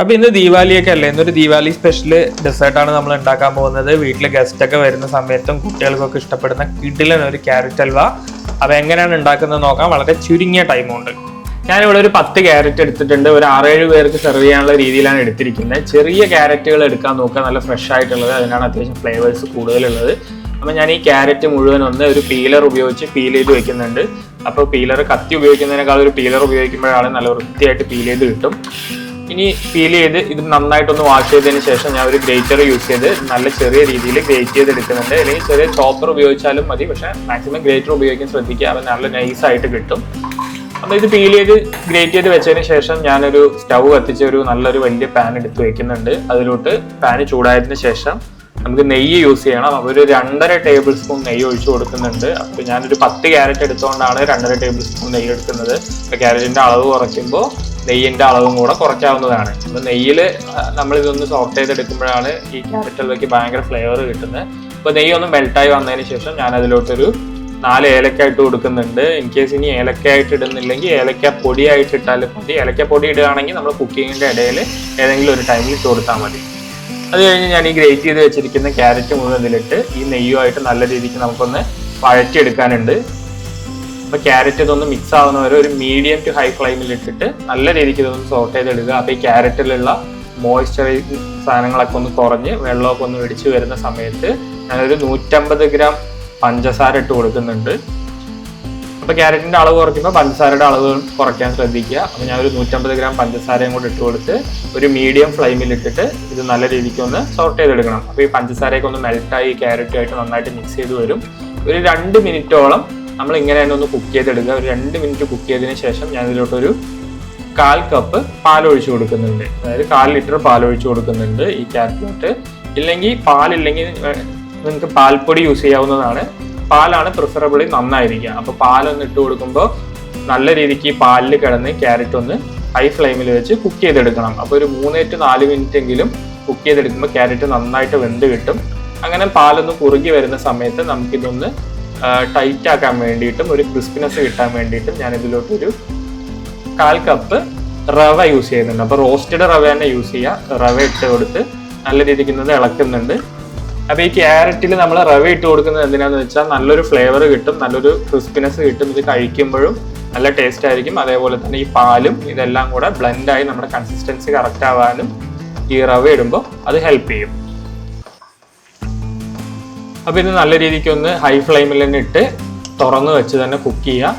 അപ്പൊ ഇന്ന് ദീപാവലിയൊക്കെ അല്ലേ? ഇന്നൊരു ദീപാവലി സ്പെഷ്യൽ ഡെസേർട്ടാണ് നമ്മൾ ഉണ്ടാക്കാൻ പോകുന്നത്. വീട്ടിലെ ഗസ്റ്റ് ഒക്കെ വരുന്ന സമയത്തും കുട്ടികൾക്കൊക്കെ ഇഷ്ടപ്പെടുന്ന കിഡിലൻ ഒരു ക്യാരറ്റ് അൽവ. അപ്പൊ എങ്ങനെയാണ് ഉണ്ടാക്കുന്നത് നോക്കാം. വളരെ ചുരുങ്ങിയ ടൈമുണ്ട് ഞാനിവിടെ ഒരു പത്ത് ക്യാരറ്റ് എടുത്തിട്ടുണ്ട്. ഒരു ആറേഴ് പേർക്ക് സെർവ് ചെയ്യാനുള്ള രീതിയിലാണ് എടുത്തിരിക്കുന്നത്. ചെറിയ ക്യാരറ്റുകൾ എടുക്കാൻ നോക്കുക. നല്ല ഫ്രഷ് ആയിട്ടുള്ളത്. അതിനാണ് അത്യാവശ്യം ഫ്ലേവേഴ്സ് കൂടുതലുള്ളത്. അപ്പോൾ ഞാൻ ഈ ക്യാരറ്റ് മുഴുവൻ ഒന്ന് ഒരു പീലർ ഉപയോഗിച്ച് പീൽ ചെയ്ത് വെക്കുന്നുണ്ട്. അപ്പോൾ പീലർ കത്തി ഉപയോഗിക്കുന്നതിനേക്കാൾ ഒരു പീലർ ഉപയോഗിക്കുമ്പോഴാണ് നല്ല വൃത്തിയായിട്ട് പീൽ ചെയ്ത് കിട്ടും. ഇനി ഫീൽ ചെയ്ത് ഇത് നന്നായിട്ടൊന്ന് വാഷ് ചെയ്തതിന് ശേഷം ഞാൻ ഒരു ഗ്രേറ്റർ യൂസ് ചെയ്ത് നല്ല ചെറിയ രീതിയിൽ ഗ്രേറ്റ് ചെയ്ത് എടുക്കുന്നുണ്ട് അല്ലെങ്കിൽ ചെറിയ ചോപ്പർ ഉപയോഗിച്ചാലും മതി. പക്ഷേ മാക്സിമം ഗ്രേറ്റർ ഉപയോഗിക്കാൻ ശ്രദ്ധിക്കുക. അത് നല്ല നൈസ് ആയിട്ട് കിട്ടും. അപ്പോൾ ഇത് പീൽ ചെയ്ത് ഗ്രേറ്റ് ചെയ്ത് വെച്ചതിന് ശേഷം ഞാനൊരു സ്റ്റൗ കത്തിച്ച് ഒരു നല്ലൊരു വലിയ പാൻ എടുത്ത് വെക്കുന്നുണ്ട്. അതിലോട്ട് പാൻ ചൂടായതിന് ശേഷം നമുക്ക് നെയ്യ് യൂസ് ചെയ്യണം. അപ്പോൾ ഒരു രണ്ടര ടേബിൾ സ്പൂൺ നെയ്യ് ഒഴിച്ച് കൊടുക്കുന്നുണ്ട്. അപ്പോൾ ഞാനൊരു പത്ത് ക്യാരറ്റ് എടുത്തുകൊണ്ടാണ് രണ്ടര ടേബിൾ സ്പൂൺ നെയ്യ് എടുക്കുന്നത്. അപ്പോൾ ക്യാരറ്റിന്റെ അളവ് കുറയ്ക്കുമ്പോൾ നെയ്യിന്റെ അളവും കൂടെ കുറയ്ക്കാവുന്നതാണ്. അപ്പോൾ നെയ്യിൽ നമ്മൾ ഇതൊന്ന് സോർട്ട് ചെയ്തെടുക്കുമ്പോഴാണ് ഈ ക്യാരറ്റിലേക്ക് ഭയങ്കര ഫ്ലേവർ കിട്ടുന്നത്. അപ്പോൾ നെയ്യ് ഒന്ന് മെൽട്ടായി വന്നതിന് ശേഷം ഞാൻ അതിലോട്ടൊരു നാല് ഏലക്ക ഇട്ട് കൊടുക്കുന്നുണ്ട്. ഇൻ കേസ് ഇനി ഏലക്ക ആയിട്ട് ഇടുന്നില്ലെങ്കിൽ ഏലക്ക പൊടിയായിട്ട് ഇട്ടാലും മതി. ഏലക്ക പൊടി ഇടുകയാണെങ്കിൽ നമ്മൾ കുക്കിങ്ങിന്റെ ഇടയിൽ ഏതെങ്കിലും ഒരു ടൈമിൽ ഇട്ട് കൊടുത്താൽ മതി. അത് കഴിഞ്ഞ് ഞാൻ ഈ ഗ്രേറ്റ് ചെയ്ത് വെച്ചിരിക്കുന്ന ക്യാരറ്റ് മുഴുവൻ ഇതിലിട്ട് ഈ നെയ്യുമായിട്ട് നല്ല രീതിക്ക് നമുക്കൊന്ന് വഴറ്റിയെടുക്കാനുണ്ട്. അപ്പോൾ ക്യാരറ്റ് ഇതൊന്ന് മിക്സ് ആവുന്ന വരെ ഒരു മീഡിയം ടു ഹൈ ഫ്ലെയിമിൽ ഇട്ടിട്ട് നല്ല രീതിക്ക് ഇതൊന്ന് സോർട്ട് ചെയ്തെടുക്കുക. അപ്പോൾ ഈ ക്യാരറ്റിലുള്ള മോയ്സ്ചറൈസ് സാധനങ്ങളൊക്കെ ഒന്ന് കുറഞ്ഞ് വെള്ളമൊക്കെ ഒന്ന് വെടിച്ച് വരുന്ന സമയത്ത് ഞാനൊരു നൂറ്റമ്പത് ഗ്രാം പഞ്ചസാര ഇട്ട് കൊടുക്കുന്നുണ്ട്. അപ്പോൾ ക്യാരറ്റിന്റെ അളവ് കുറയ്ക്കുമ്പോൾ പഞ്ചസാരയുടെ അളവ് കുറയ്ക്കാൻ ശ്രദ്ധിക്കുക. അപ്പോൾ ഒരു നൂറ്റമ്പത് ഗ്രാം പഞ്ചസാരയും കൂടി ഇട്ട് കൊടുത്ത് ഒരു മീഡിയം ഫ്ലെയിമിൽ ഇട്ടിട്ട് ഇത് നല്ല രീതിക്ക് ഒന്ന് സോർട്ട് ചെയ്തെടുക്കണം. അപ്പോൾ ഈ പഞ്ചസാരയൊക്കെ ഒന്ന് മെൽറ്റായി ക്യാരറ്റുമായിട്ട് നന്നായിട്ട് മിക്സ് ചെയ്ത് വരും. ഒരു രണ്ട് മിനിറ്റോളം നമ്മൾ ഇങ്ങനെ തന്നെ ഒന്ന് കുക്ക് ചെയ്തെടുക്കുക. ഒരു രണ്ട് മിനിറ്റ് കുക്ക് ചെയ്തതിന് ശേഷം ഞാൻ ഇതിലോട്ടൊരു കാൽ കപ്പ് പാൽ ഒഴിച്ചു കൊടുക്കുന്നുണ്ട്. അതായത് കാൽ ലിറ്റർ പാൽ ഒഴിച്ചു കൊടുക്കുന്നുണ്ട് ഈ ക്യാരറ്റിലോട്ട് ഇല്ലെങ്കിൽ പാലില്ലെങ്കിൽ നിങ്ങൾക്ക് പാൽപ്പൊടി യൂസ് ചെയ്യാവുന്നതാണ്. പാലാണ് പ്രിഫറബിളി നന്നായിരിക്കുക. അപ്പോൾ പാലൊന്ന് ഇട്ട് കൊടുക്കുമ്പോൾ നല്ല രീതിക്ക് പാലിൽ കിടന്ന് ക്യാരറ്റ് ഒന്ന് ഹൈ ഫ്ലെയിമിൽ വെച്ച് കുക്ക് ചെയ്തെടുക്കണം. അപ്പോൾ ഒരു മൂന്ന് ടു നാല് മിനിറ്റ് എങ്കിലും കുക്ക് ചെയ്തെടുക്കുമ്പോൾ ക്യാരറ്റ് നന്നായിട്ട് വെന്ത് കിട്ടും. അങ്ങനെ പാലൊന്ന് കുറുകി വരുന്ന സമയത്ത് നമുക്കിതൊന്ന് ടൈറ്റ് ആക്കാൻ വേണ്ടിയിട്ടും ഒരു ക്രിസ്പിനെസ് കിട്ടാൻ വേണ്ടിയിട്ടും ഞാൻ ഇതിലോട്ടൊരു കാൽ കപ്പ് റവ യൂസ് ചെയ്യുന്നുണ്ട്. അപ്പോൾ റോസ്റ്റഡ് റവ തന്നെ യൂസ് ചെയ്യുക റവ ഇട്ട് കൊടുത്ത് നല്ല രീതിക്ക് ഇന്നത് ഇളക്കുന്നുണ്ട്. അപ്പോൾ ഈ ക്യാരറ്റിൽ നമ്മൾ റവ ഇട്ട് കൊടുക്കുന്നത് എന്തിനാന്ന് വെച്ചാൽ നല്ലൊരു ഫ്ലേവർ കിട്ടും നല്ലൊരു ക്രിസ്പിനെസ് കിട്ടും. ഇത് കഴിക്കുമ്പോഴും നല്ല ടേസ്റ്റ് ആയിരിക്കും. അതേപോലെ തന്നെ ഈ പാലും ഇതെല്ലാം കൂടെ ബ്ലെൻഡായി നമ്മുടെ കൺസിസ്റ്റൻസി കറക്റ്റ് ആവാനും ഈ റവ ഇടുമ്പോൾ അത് ഹെൽപ്പ് ചെയ്യും. അപ്പോൾ ഇത് നല്ല രീതിക്ക് ഒന്ന് ഹൈ ഫ്ലെയിമിൽ തന്നെ ഇട്ട് തുറന്ന് വെച്ച് തന്നെ കുക്ക് ചെയ്യുക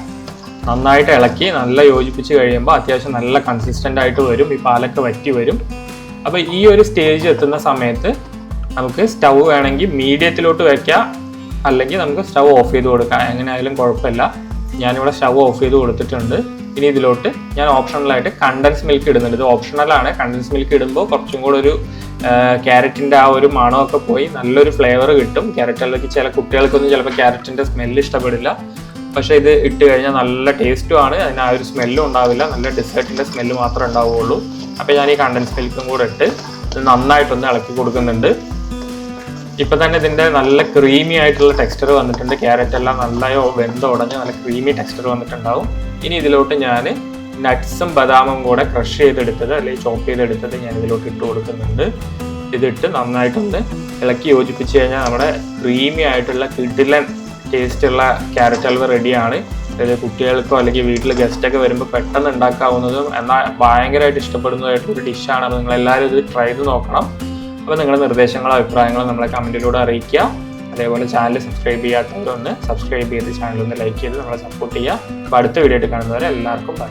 നന്നായിട്ട് ഇളക്കി നല്ല യോജിപ്പിച്ച് കഴിയുമ്പോൾ അത്യാവശ്യം നല്ല കൺസിസ്റ്റന്റ് ആയിട്ട് വരും. ഈ പാലൊക്കെ വറ്റി വരും. അപ്പോൾ ഈ ഒരു സ്റ്റേജ് എത്തുന്ന സമയത്ത് നമുക്ക് സ്റ്റൗ വേണമെങ്കിൽ മീഡിയത്തിലോട്ട് വയ്ക്കാം അല്ലെങ്കിൽ നമുക്ക് സ്റ്റൗ ഓഫ് ചെയ്ത് കൊടുക്കാം. എങ്ങനെ ആയാലും കുഴപ്പമില്ല. ഞാനിവിടെ സ്റ്റൗ ഓഫ് ചെയ്ത് കൊടുത്തിട്ടുണ്ട്. ഇനി ഇതിലോട്ട് ഞാൻ ഓപ്ഷണലായിട്ട് കണ്ടൻസ് മിൽക്ക് ഇടുന്നുണ്ട്. ഇത് ഓപ്ഷണലാണ് കണ്ടൻസ് മിൽക്ക് ഇടുമ്പോൾ കുറച്ചും കൂടെ ഒരു ക്യാരറ്റിന്റെ ആ ഒരു മണമൊക്കെ പോയി നല്ലൊരു ഫ്ലേവർ കിട്ടും. ക്യാരറ്റിലേക്ക് ചില കുട്ടികൾക്കൊന്നും ചിലപ്പോൾ ക്യാരറ്റിന്റെ സ്മെല്ല് ഇഷ്ടപ്പെടില്ല. പക്ഷേ ഇത് ഇട്ട് കഴിഞ്ഞാൽ നല്ല ടേസ്റ്റും ആണ്. അതിന് ആ ഒരു സ്മെല്ലും ഉണ്ടാവില്ല. നല്ല ഡെസേർട്ടിന്റെ സ്മെല്ല് മാത്രമേ ഉണ്ടാവുകയുള്ളൂ അപ്പോൾ ഞാൻ ഈ കണ്ടൻസ് മിൽക്കും കൂടെ ഇട്ട് നന്നായിട്ടൊന്ന് ഇളക്കി കൊടുക്കുന്നുണ്ട്. ഇപ്പൊ തന്നെ ഇതിന്റെ നല്ല ക്രീമി ആയിട്ടുള്ള ടെക്സ്ചർ വന്നിട്ടുണ്ട്. ക്യാരറ്റ് എല്ലാം നല്ലയോ വെന്ത് ഉടഞ്ഞ് നല്ല ക്രീമി ടെക്സ്ചർ വന്നിട്ടുണ്ടാവും. ഇനി ഇതിലോട്ട് ഞാൻ നട്ട്സും ബദാമും കൂടെ ക്രഷ് ചെയ്തെടുത്തത് അല്ലെങ്കിൽ ചോപ്പ് ചെയ്തെടുത്തത് ഞാൻ ഇതിലോട്ട് ഇട്ട് കൊടുക്കുന്നുണ്ട്. ഇതിട്ട് നന്നായിട്ടൊന്ന് ഇളക്കി യോജിപ്പിച്ച് കഴിഞ്ഞാൽ നമ്മുടെ ക്രീമി ആയിട്ടുള്ള കിഡിലൻ ടേസ്റ്റുള്ള ക്യാരറ്റ് ഹൽവ റെഡിയാണ് അതായത് കുട്ടികൾക്കോ അല്ലെങ്കിൽ വീട്ടിൽ ഗസ്റ്റൊക്കെ വരുമ്പോൾ പെട്ടെന്ന് ഉണ്ടാക്കാവുന്നതും എന്നാൽ ഭയങ്കരമായിട്ട് ഇഷ്ടപ്പെടുന്നതായിട്ടുള്ള ഒരു ഡിഷാണ് നിങ്ങളെല്ലാവരും ഇത് ട്രൈ ചെയ്ത് നോക്കണം. അപ്പോൾ നിങ്ങളുടെ നിർദ്ദേശങ്ങളോ അഭിപ്രായങ്ങളോ നമ്മളെ കമന്റിലൂടെ അറിയിക്കുക. അതേപോലെ ചാനൽ സബ്സ്ക്രൈബ് ചെയ്യാത്തവരൊന്ന് സബ്സ്ക്രൈബ് ചെയ്ത് ചാനൽ ഒന്ന് ലൈക്ക് ചെയ്ത് നമ്മളെ സപ്പോർട്ട് ചെയ്യുക. അപ്പോൾ അടുത്ത വീഡിയോ ആയിട്ട് കാണുന്നവരെ എല്ലാവർക്കും ബൈ